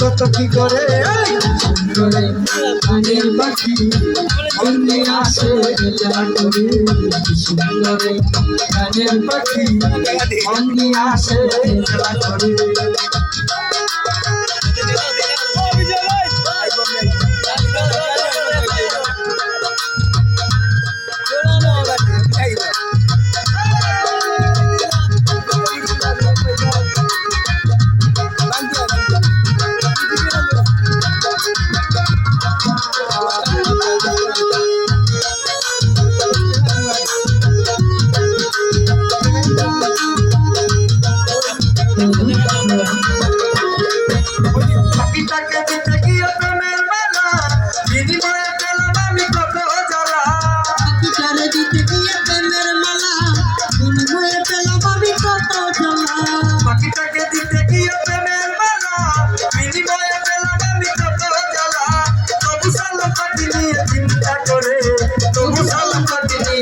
কত কি করে! সুন্দরে পাখি অন্যে আসে খেলা করে সুন্দরে গানের পাখি অন্যে আসে খেলা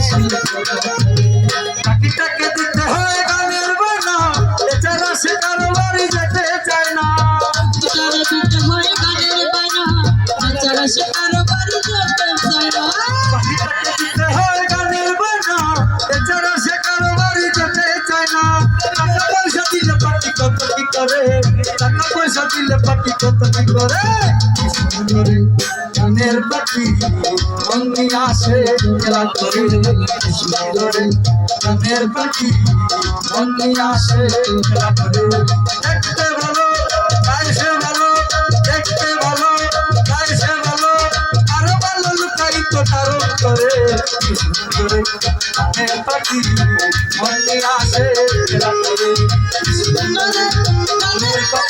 পাখিটাকে টাকা পয়সা দিলে পাখি কত কি করে? গানের পাখি অঙ্গি আসে খেলা করে। সুন্দরে গানের পাখি অঙ্গি আসে খেলা করে। দেখতে ভালো, গাইছে ভালো, দেখতে ভালো, গাইছে ভালো, আরও ভালো লুকাইত কারণ করে। গানের পাখি অঙ্গি আসে খেলা করে।